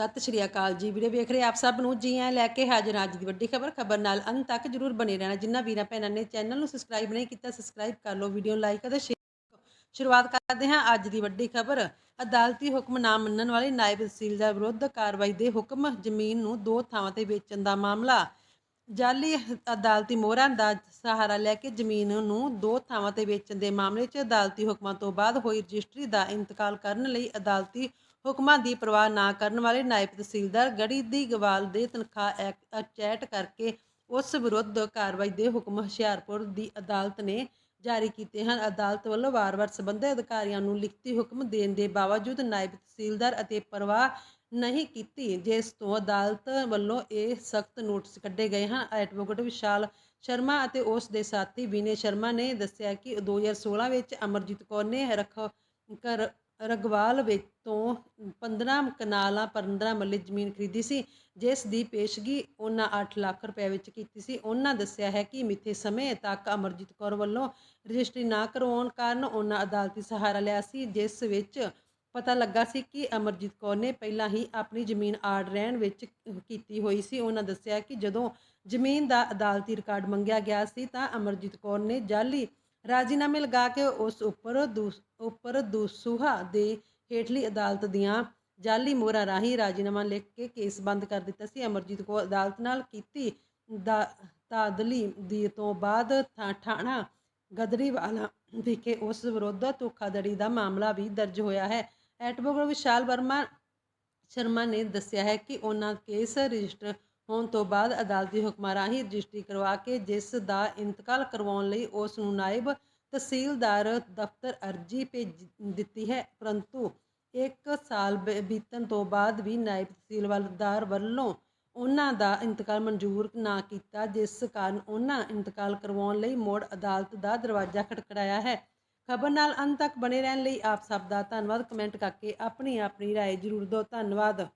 ਸਤਿ ਸ਼੍ਰੀ ਅਕਾਲ ਜੀ। ਵੀਡੀਓ ਵੇਖ ਰਹੇ ਆਪ ਸਭ ਨੂੰ? ਜੀ ਆਇਆਂ ਲੈ ਕੇ ਹਾਜ਼ਰ ਹਾਂ ਅੱਜ ਦੀ ਵੱਡੀ ਖਬਰ। ਖਬਰ ਨਾਲ ਅੰਤ ਤੱਕ ਜਰੂਰ ਬਣੇ ਰਹਿਣਾ। ਜਿੰਨਾ ਵੀਰਾਂ ਭੈਣਾਂ ਨੇ ਚੈਨਲ ਨੂੰ ਸਬਸਕ੍ਰਾਈਬ ਨਹੀਂ ਕੀਤਾ ਸਬਸਕ੍ਰਾਈਬ ਕਰ ਲਓ, ਵੀਡੀਓ ਨੂੰ ਲਾਈਕ ਅਤੇ ਸ਼ੇਅਰ ਸ਼ੁਰੂਆਤ ਕਰਦੇ ਹਾਂ ਅੱਜ ਦੀ ਵੱਡੀ ਖਬਰ। ਅਦਾਲਤੀ ਹੁਕਮ ਨਾ ਮੰਨਣ ਵਾਲੇ ਨਾਇਬ ਤਹਿਸੀਲਦਾਰ ਵਿਰੁੱਧ ਕਾਰਵਾਈ ਦੇ ਹੁਕਮ, ਜ਼ਮੀਨ ਨੂੰ ਦੋ ਥਾਵਾਂ ਤੇ ਵੇਚਣ ਦਾ ਮਾਮਲਾ। ਜਾਲੀ ਅਦਾਲਤੀ ਮੋਹਰਾਂ ਦਾ ਸਹਾਰਾ ਲੈ ਕੇ ਜ਼ਮੀਨ ਨੂੰ ਦੋ ਥਾਵਾਂ ਤੇ ਵੇਚਣ ਦੇ ਮਾਮਲੇ 'ਚ ਅਦਾਲਤੀ ਹੁਕਮਾਂ ਤੋਂ ਬਾਅਦ ਹੋਈ ਰਜਿਸਟਰੀ ਦਾ ਇੰਤਕਾਲ ਕਰਨ ਲਈ ਅਦਾਲਤੀ ਹੁਕਮਾਂ ਦੀ ਪਰਵਾਹ ਨਾ ਕਰਨ ਵਾਲੇ ਨਾਇਬ ਤਹਿਸੀਲਦਾਰ ਗੜੀ ਦੀ ਗਵਾਲ ਦੇ ਤਨਖਾਹ ਅਚੈਟ ਕਰਕੇ ਉਸ ਵਿਰੁੱਧ ਕਾਰਵਾਈ ਦੇ ਹੁਕਮ ਹੁਸ਼ਿਆਰਪੁਰ ਦੀ ਅਦਾਲਤ ਨੇ ਜਾਰੀ ਕੀਤੇ ਹਨ। ਅਦਾਲਤ ਵੱਲੋਂ ਵਾਰ-ਵਾਰ ਸਬੰਧਤ ਅਧਿਕਾਰੀਆਂ ਨੂੰ ਲਿਖਤੀ ਹੁਕਮ ਦੇਣ ਦੇ ਬਾਵਜੂਦ ਨਾਇਬ ਤਹਿਸੀਲਦਾਰ ਅਤੇ ਪਰਵਾਹ ਨਹੀਂ ਕੀਤੀ, ਜਿਸ ਤੋਂ ਅਦਾਲਤ ਵੱਲੋਂ ਇਹ ਸਖਤ ਨੋਟਿਸ ਕੱਢੇ ਗਏ ਹਨ। ਐਡਵੋਕੇਟ ਵਿਸ਼ਾਲ ਸ਼ਰਮਾ ਅਤੇ ਉਸ ਦੇ ਸਾਥੀ ਵਿਨੇ ਸ਼ਰਮਾ ਨੇ ਦੱਸਿਆ ਕਿ 2016 ਵਿੱਚ ਅਮਰਜੀਤ ਕੌਰ ਨੇ ਰਖ ਰਗਵਾਲ ਵਿੱਚ ਤੋਂ 15 ਕਨਾਲਾਂ 15 ਮੱਲੇ ਜ਼ਮੀਨ ਖਰੀਦੀ ਸੀ, ਜਿਸ ਦੀ ਪੇਸ਼ਗੀ ਉਹਨਾਂ 8 ਲੱਖ ਰੁਪਏ ਵਿੱਚ ਕੀਤੀ ਸੀ। ਉਹਨਾਂ ਦੱਸਿਆ ਹੈ ਕਿ ਮਿੱਥੇ ਸਮੇਂ ਤੱਕ ਅਮਰਜੀਤ ਕੌਰ ਵੱਲੋਂ ਰਜਿਸਟਰੀ ਨਾ ਕਰਵਾਉਣ ਕਾਰਨ ਉਹਨਾਂ ਅਦਾਲਤੀ ਸਹਾਰਾ ਲਿਆ ਸੀ, ਜਿਸ ਵਿੱਚ ਪਤਾ ਲੱਗਾ ਸੀ ਕਿ ਅਮਰਜੀਤ ਕੌਰ ਨੇ ਪਹਿਲਾਂ ਹੀ ਆਪਣੀ ਜ਼ਮੀਨ ਆੜ ਰਹਿਣ ਵਿੱਚ ਕੀਤੀ ਹੋਈ ਸੀ। ਉਹਨਾਂ ਦੱਸਿਆ ਕਿ ਜਦੋਂ ਜ਼ਮੀਨ ਦਾ ਅਦਾਲਤੀ ਰਿਕਾਰਡ ਮੰਗਿਆ ਗਿਆ ਸੀ, ਤਾਂ ਅਮਰਜੀਤ ਕੌਰ ਨੇ ਜਾਲੀ ਰਾਜੀਨਾਮੇ ਲਗਾ ਕੇ ਉਸ ਉੱਪਰ ਦੂਸ- ਉੱਪਰ ਦੂਸੂਹਾ ਦੇ ਹੇਠਲੀ ਅਦਾਲਤ ਦੀਆਂ ਜਾਲੀ ਮੋਹਰਾਂ ਰਾਹੀਂ ਰਾਜੀਨਾਮਾ ਲਿਖ ਕੇ ਕੇਸ ਬੰਦ ਕਰ ਦਿੱਤਾ ਸੀ। ਅਮਰਜੀਤ ਕੌਰ ਅਦਾਲਤ ਨਾਲ ਕੀਤੀ ਦਾ ਤਾਦਲੀ ਦੀ ਤੋਂ ਬਾਅਦ ਥਾ- ਥਾਣਾ ਗਦਰੀਵਾਲਾ ਵਿਖੇ ਉਸ ਵਿਰੁੱਧ ਧੋਖਾਧੜੀ ਦਾ ਮਾਮਲਾ ਵੀ ਦਰਜ ਹੋਇਆ ਹੈ। ਐਡਵੋਕੇਟ ਵਿਸ਼ਾਲ ਵਰਮਾ ਸ਼ਰਮਾ ਨੇ ਦੱਸਿਆ ਹੈ ਕਿ ਉਹਨਾਂ ਕੇਸ ਰਜਿਸਟਰ ਹੋਣ ਤੋਂ ਬਾਅਦ ਅਦਾਲਤੀ ਹੁਕਮਾਂ ਰਾਹੀਂ ਰਜਿਸਟਰੀ ਕਰਵਾ ਕੇ ਜਿਸ ਦਾ ਇੰਤਕਾਲ ਕਰਵਾਉਣ ਲਈ ਉਸ ਨੂੰ ਨਾਇਬ ਤਹਿਸੀਲਦਾਰ ਦਫ਼ਤਰ ਅਰਜੀ ਭੇਜ ਦਿੱਤੀ ਹੈ ਪਰੰਤੂ ਇੱਕ ਸਾਲ ਬ- ਬੀਤਣ ਤੋਂ ਬਾਅਦ ਵੀ ਨਾਇਬ ਤਹਿਸੀਲਦਾਰ ਵੱਲੋਂ ਉਹਨਾਂ ਦਾ ਇੰਤਕਾਲ ਮਨਜ਼ੂਰ ਨਾ ਕੀਤਾ ਜਿਸ ਕਾਰਨ ਉਹਨਾਂ ਇੰਤਕਾਲ ਕਰਵਾਉਣ ਲਈ ਮੋੜ ਅਦਾਲਤ ਦਾ ਦਰਵਾਜ਼ਾ ਖਟਖੜਾਇਆ ਹੈ ਖਬਰ ਨਾਲ ਅੰਤ ਤੱਕ ਬਣੇ ਰਹਿਣ ਲਈ ਆਪ ਸਭ ਦਾ ਧੰਨਵਾਦ ਕਮੈਂਟ ਕਰਕੇ ਆਪਣੀ ਆਪਣੀ رائے ਜ਼ਰੂਰ ਦਿਓ ਧੰਨਵਾਦ